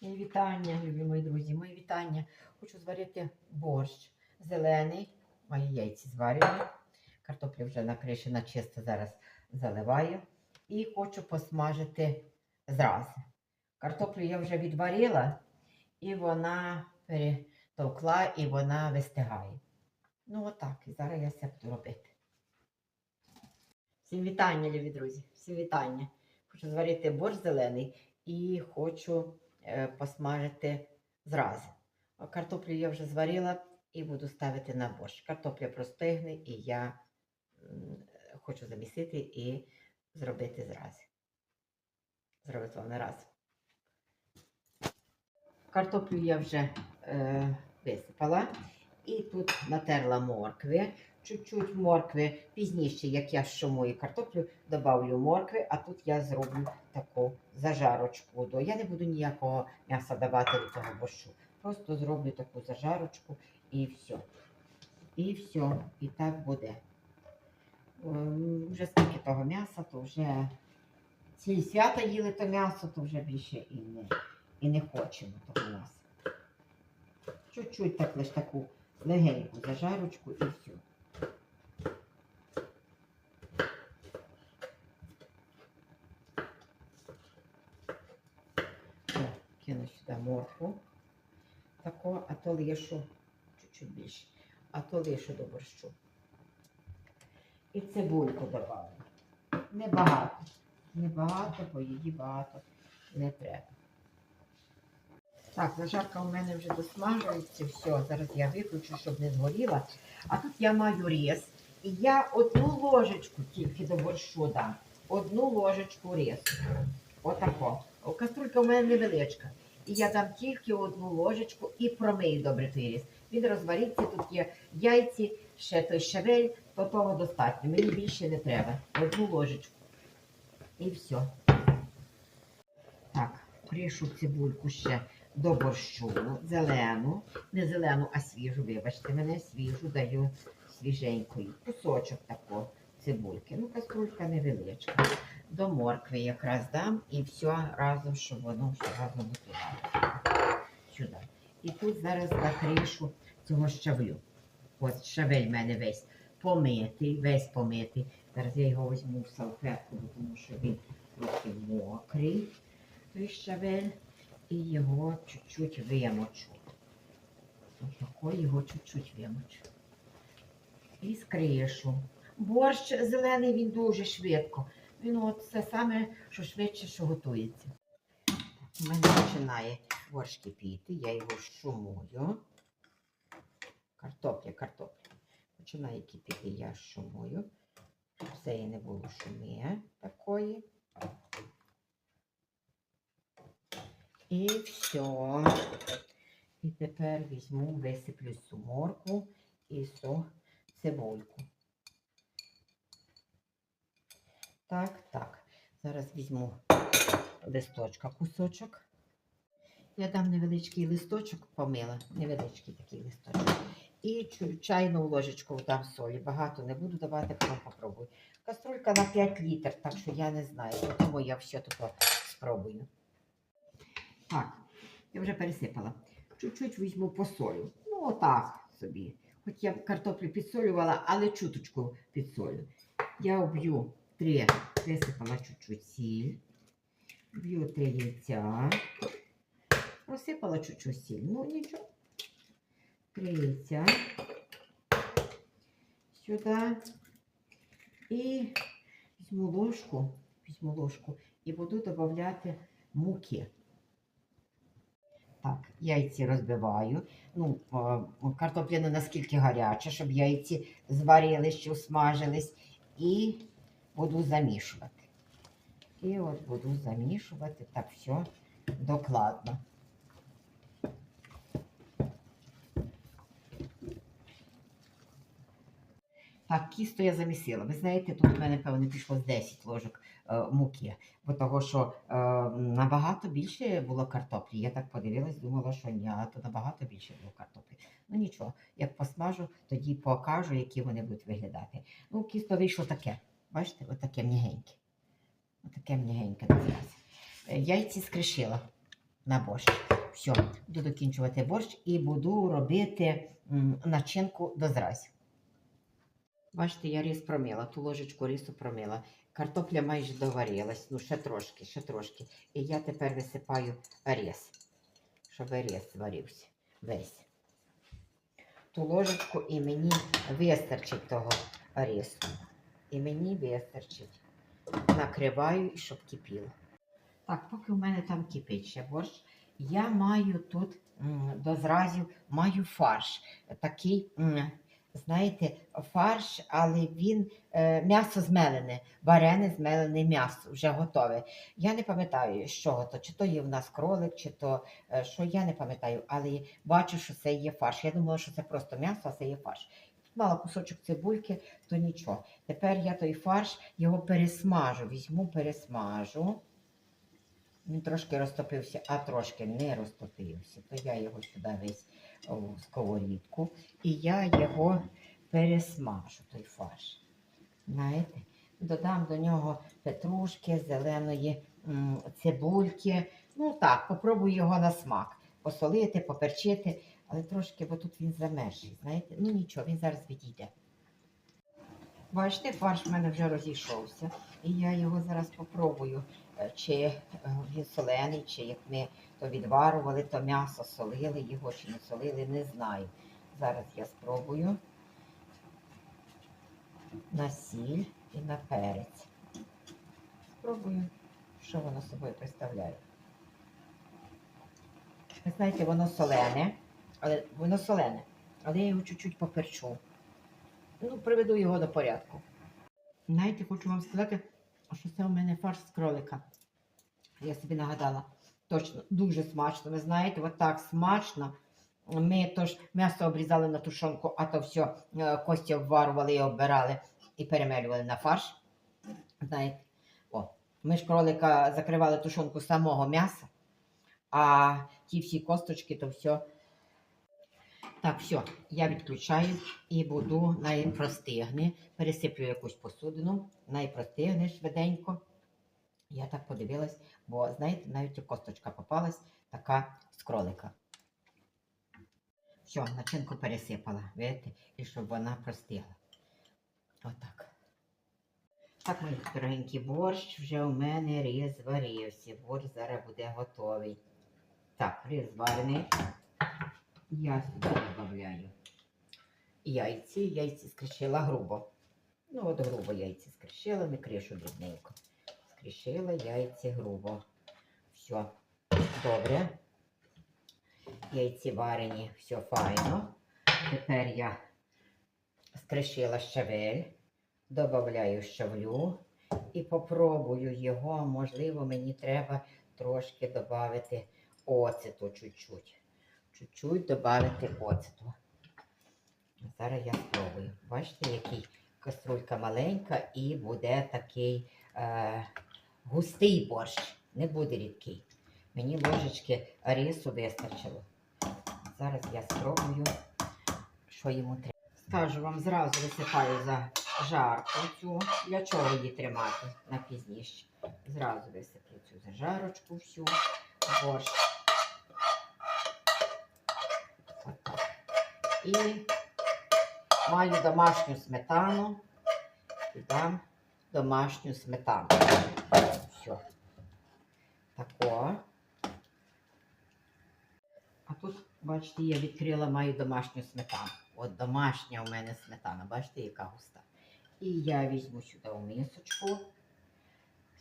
Мої вітання, любі мої друзі, мої вітання. Хочу зварити борщ зелений, мої яйці зварені. Картопля вже накришена чисто зараз заливаю. І хочу посмажити зрази. Картоплю я вже відварила, і вона перетовкла, і вона вистигає. Ну, отак. І зараз я все буду робити. Всім вітання, любі друзі! Всім вітання. Хочу зварити борщ зелений і хочу посмажити зрази. А Картоплю я вже зварила і буду ставити на борщ. Картопля простигне, і я хочу замісити і зробити зрази. Зробити вони раз. Картоплю я вже е, висипала. І тут натерла моркви. Чуть-чуть моркви пізніше, як я шумую картоплю, добавлю моркви, а тут я зроблю таку зажарочку. Я не буду ніякого м'яса давати до того борщу. Просто зроблю таку зажарочку і все. І все. І так буде. Вже скільки того м'яса, то вже ці свята їли то м'ясо, то вже більше і не, і не хочемо того м'яса. Чуть-чуть так лише таку легеньку зажарочку і все. О, кину сюди моркву. Тако, а то лишу чуть-чуть більше. А то лишу до борщу. І цибульку добавлю. Небагато. Небагато, бо її багато не треба. Так, зажарка у мене вже досмажується. Все, зараз я виключу, щоб не згоріла. А тут я маю різ. І я одну ложечку тільки до борщу дам. Одну ложечку рису. Отако. Каструлька у мене невеличка. І я дам тільки одну ложечку і промию добре той рис. Він розвариться, тут є яйці, ще той щавель, то того достатньо. Мені більше не треба. Одну ложечку. І все. Так, кришу цибульку ще до борщу. Зелену. Не зелену, а свіжу. Вибачте, мене свіжу даю свіженькою. Кусочок такого цибульки. Ну, каструлька невеличка. До моркви якраз дам і все разом, щоб воно все разом готувалося. Сюди. І тут зараз накришу цього щавлю. Ось щавель в мене весь помитий, весь помитий. Зараз я його візьму в салфетку, тому що він трохи мокрий, той щавель, і його чуть-чуть вимочу. Отако його чуть-чуть вимочу. І скришу. Борщ зелений він дуже швидко. Він от це саме, що швидше, що готується. У мене починає борщ кипіти, я його шумую. Картопля, картопля. Починає кипіти, я шумую. Все і не було шуми такої. І все. І тепер візьму, висиплю цю моркву і цю цибульку. Так, так. Зараз візьму листочка, кусочок. Я дам невеличкий листочок, помила, невеличкий такий листочок. І чайну ложечку дам солі. Багато не буду давати, потім попробую. Каструлька на 5 літрів, так що я не знаю, тому я все тут спробую. Так, я вже пересипала. Чуть-чуть візьму посолю. Ну, отак собі. Хоч я картоплю підсолювала, але чуточку підсолю. Я об'ю три, висипала чуть-чуть сіль. Б'ю три яйця. Розсипала чуть-чуть сіль. Ну, нічого. Три яйця. Сюди. І візьму ложку, візьму ложку і буду додавати муки. Так, яйці розбиваю. Ну, картопля не наскільки гаряча, щоб яйці зварились, що смажились. І буду замішувати. І от буду замішувати так все докладно. Так, кісто я замісила. Ви знаєте, тут у мене, певно, пішло з 10 ложок е, муки, бо того, що е, набагато більше було картоплі. Я так подивилась, думала, що ні, а то набагато більше було картоплі. Ну нічого, як посмажу, тоді покажу, які вони будуть виглядати. Ну, кісто вийшло таке. Бачите, отаке м'ягеньке. Отаке м'ягеньке зараз. Яйці скришила. на борщ. Все, буду докінчувати борщ і буду робити начинку до зразів. Бачите, я рис промила, ту ложечку рису промила. Картопля майже доварилась, ну ще трошки, ще трошки. І я тепер висипаю рис, щоб рис зварився весь. Ту ложечку і мені вистачить того рису. І мені вистачить. Накриваю, і щоб кипіло. Так, поки у мене там кипить ще борщ, я маю тут до зразів маю фарш. Такий, знаєте, фарш, але він е, м'ясо змелене, варене змелене м'ясо, вже готове. Я не пам'ятаю, чого то, чи то є в нас кролик, чи то е, що я не пам'ятаю, але бачу, що це є фарш. Я думала, що це просто м'ясо, а це є фарш. Мала кусочок цибульки, то нічого. Тепер я той фарш його пересмажу, візьму, пересмажу. Він трошки розтопився, а трошки не розтопився. То я його сюди весь у сковорідку. І я його пересмажу, той фарш. Знаєте? Додам до нього петрушки, зеленої м, цибульки. Ну так, попробую його на смак. Посолити, поперчити, але трошки, бо тут він замерзший. Знаєте? Ну нічого, він зараз відійде. Бачите, фарш в мене вже розійшовся. І я його зараз попробую, е, чи е, він солений, чи як ми то відварували, то м'ясо солили його чи не солили, не знаю. Зараз я спробую на сіль і на перець. Спробую, що воно собою представляє. Ви знаєте, воно солене, але воно солене, але я його чуть-чуть поперчу. Ну, приведу його до порядку. Знаєте, хочу вам сказати, що це у мене фарш з кролика. Я собі нагадала. Точно, дуже смачно. Ви знаєте, от так смачно. Ми то ж м'ясо обрізали на тушонку, а то все кості обварували і оббирали і перемелювали на фарш. Знаєте, о, ми ж кролика закривали тушонку самого м'яса, а ті всі косточки, то все. Так, все, я відключаю і буду найпростигне. Пересиплю якусь посудину, найпростигне швиденько. Я так подивилась, бо, знаєте, навіть косточка попалась, така з кролика. Все, начинку пересипала, видите, і щоб вона простигла. Отак. Так, мої дорогенькі, борщ вже у мене різ зварився. Борщ зараз буде готовий. Так, різ зварений. Я сюди додаю яйці. Яйці скришила грубо. Ну, от грубо яйці скришила, не кришу дрібненько. Скришила яйці грубо. Все, добре. Яйці варені, все файно. Тепер я скришила щавель, додаю щавлю і попробую його. Можливо, мені треба трошки додати оцету чуть-чуть. Чуть-чуть додати оцету. Зараз я спробую. Бачите, який каструлька маленька і буде такий е, густий борщ. Не буде рідкий. Мені ложечки рису вистачило. Зараз я спробую, що йому треба. Скажу вам, зразу висипаю за жарку цю. Для чого її тримати на пізніше? Зразу висиплю цю зажарочку всю борщ. Отак. І маю домашню сметану. І дам домашню сметану. Все. Тако. А тут, бачите, я відкрила маю домашню сметану. От домашня у мене сметана, бачите, яка густа. І я візьму сюди у мисочку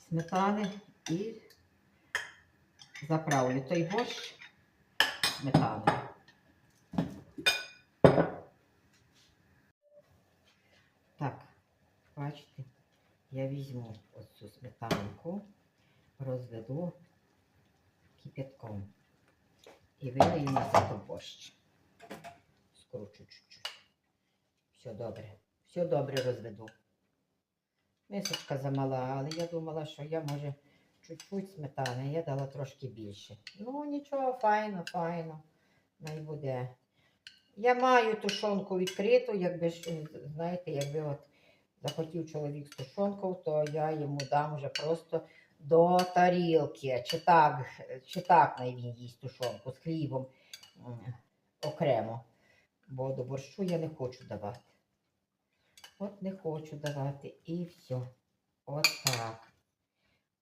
сметани і заправлю той борщ сметаною. Так, бачите, я візьму оцю сметанку, розведу кипятком і вилию на зато борщ. Скручу чуть-чуть. Все добре. Все добре розведу. Мисочка замала, але я думала, що я може чуть-чуть сметани, я дала трошки більше. Ну, нічого, файно, файно. Най буде. Я маю тушонку відкриту, якби знаєте, якби от захотів чоловік з тушонкою, то я йому дам вже просто до тарілки. Чи так, чи так він їсть тушонку з хлібом окремо. Бо до борщу я не хочу давати. От не хочу давати. І все. Отак.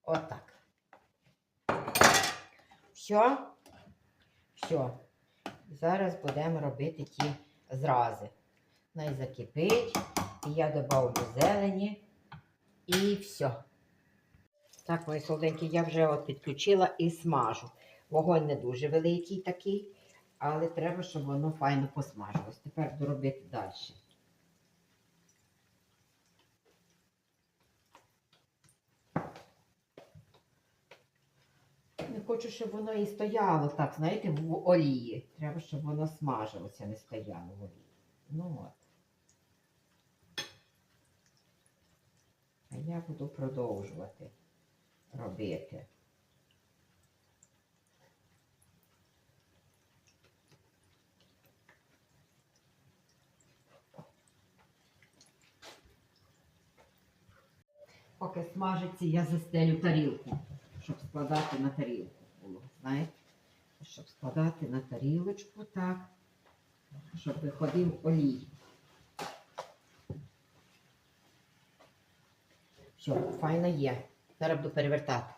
Отак. Все. Все. Зараз будемо робити ті зрази. Най закипить. І я добавлю зелені. І все. Так, мої солоденькі, я вже от підключила і смажу. Вогонь не дуже великий такий, але треба, щоб воно файно посмажилось. Тепер буду робити далі. Не хочу, щоб воно і стояло так, знаєте, в олії. Треба, щоб воно смажилося, не стояло в олії. Ну от. Я буду продовжувати робити. Поки смажиться, я застелю тарілку, щоб складати на тарілку було. Знаєте? Щоб складати на тарілочку так, щоб виходив олій. Все, файно є. Зараз буду перевертати.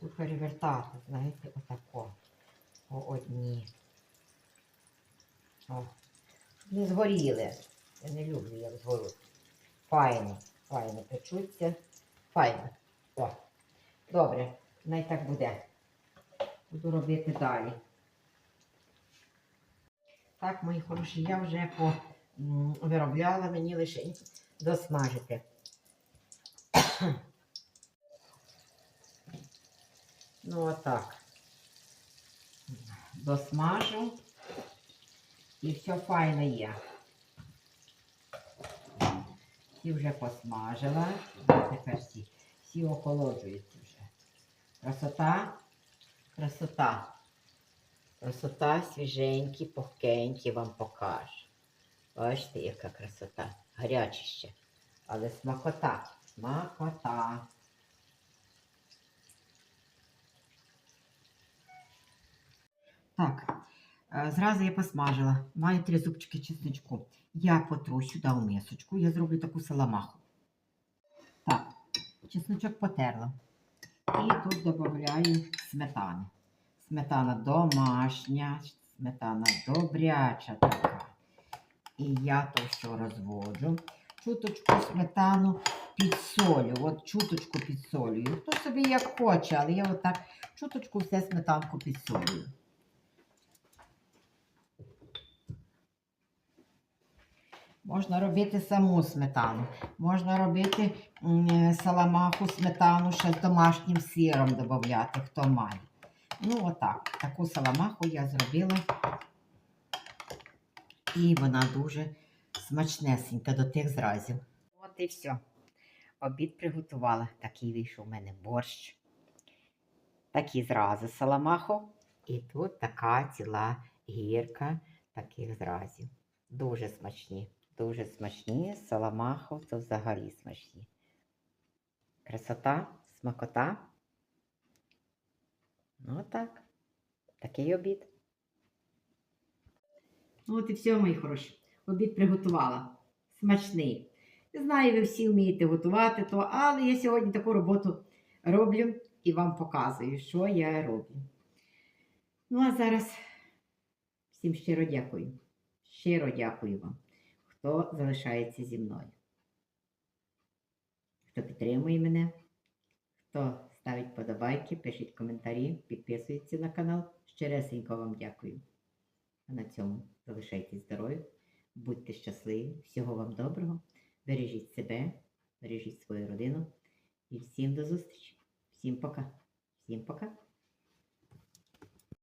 Буду перевертати, знаєте, отако. По одні. О. Не згоріли. Я не люблю, як згоруть. Файно, файно печуться. Файно. О. Добре, най так буде. Буду робити далі. Так, мої хороші, я вже по, м, виробляла мені лише досмажити. Ну, отак. Досмажу. І все файно є. Всі вже посмажила. Тепер всі, всі охолоджуються вже. Красота, красота. Красота свіженькі, пухкенькі вам покажу. Бачите, яка красота. Гарячіще. Але смакота. Смакота. Так, е, зразу я посмажила. Маю три зубчики чесночку. Я потру сюди у мисочку. Я зроблю таку саламаху. Так, чесночок потерла. І тут додаю сметани. Сметана домашня, сметана добряча така. І я то все розводжу. Чуточку сметану підсолю. От чуточку підсолюю. Хто собі як хоче, але я отак чуточку все сметанку підсолюю. Можна робити саму сметану. Можна робити саламаху сметану ще з домашнім сиром додати, хто має. Ну, отак. Таку саламаху я зробила. І вона дуже смачнесенька до тих зразів. От і все. Обід приготувала. Такий вийшов у мене борщ. Такі зрази саламаху. І тут така ціла гірка таких зразів. Дуже смачні. Дуже смачні. Саламаху це взагалі смачні. Красота, смакота. Ну так. Такий обід. Ну, от і все, мої хороші. Обід приготувала. Смачний. Не знаю, ви всі вмієте готувати то, але я сьогодні таку роботу роблю і вам показую, що я роблю. Ну, а зараз всім щиро дякую. Щиро дякую вам, хто залишається зі мною. Хто підтримує мене, хто ставить подобайки, пишіть коментарі, підписується на канал. Щиресенько вам дякую. А на цьому залишайтесь здорові, будьте щасливі, всього вам доброго, бережіть себе, бережіть свою родину і всім до зустрічі. Всім пока. Всім пока.